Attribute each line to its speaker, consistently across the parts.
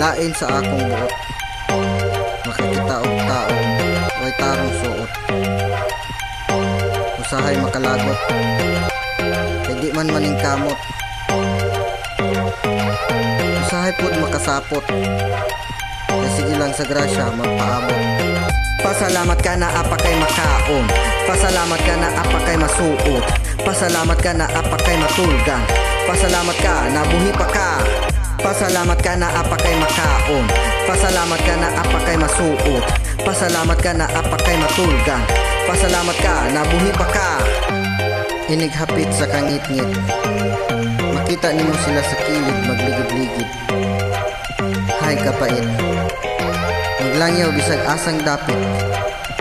Speaker 1: Lain sa akong buot. Makikita og taong way tarong suot. Usahay makalagot. Kay di man maning kamot. Usahay pud makasapot. Kay sige sa grasya magpaabot. Pasalamat ka na apa kay makaon Pasalamat ka na apa kay masuot Pasalamat ka na apa kay matulgan Pasalamat ka na buhi pa ka Pasalamat ka na apa kay makaon. Pasalamat ka na apa kay masuot. Pasalamat ka na apa kay matulgan Pasalamat ka na buhi pa ka. Inighapit sa kangit-ngit. Makita nimo sila sa kilid magligid-ligid. Hay kapait. Maglangyaw bisag asang dapit.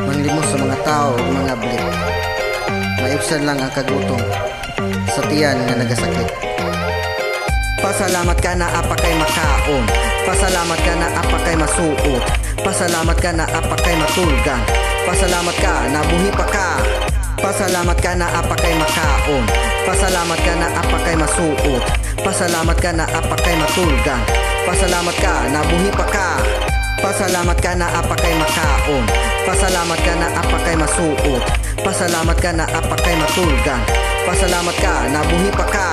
Speaker 1: Manglimos sa mga tao ug mga blit Maibsan lang ang kagutom Sa tiyan nga nagasakit Pasalamat ka na apa makaon Pasalamat ka na apa masuot Pasalamat ka na apa matulgan Pasalamat ka na buhi pa ka Pasalamat ka na apa makaon Pasalamat ka na apa masuot Pasalamat ka na apa matulgan Pasalamat ka na buhi pa ka Pasalamat ka na apa makaon Pasalamat ka na apa masuot Pasalamat ka na apa matulgan Pasalamat ka na buhi pa ka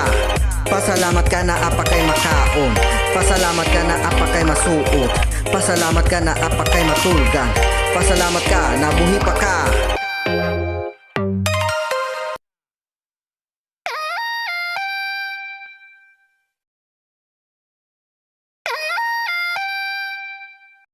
Speaker 1: Pasalamat ka na apa makaon. Pasalamat ka na apa masuot. Pasalamat ka na apa matulgan. Pasalamat ka na buhi pa ka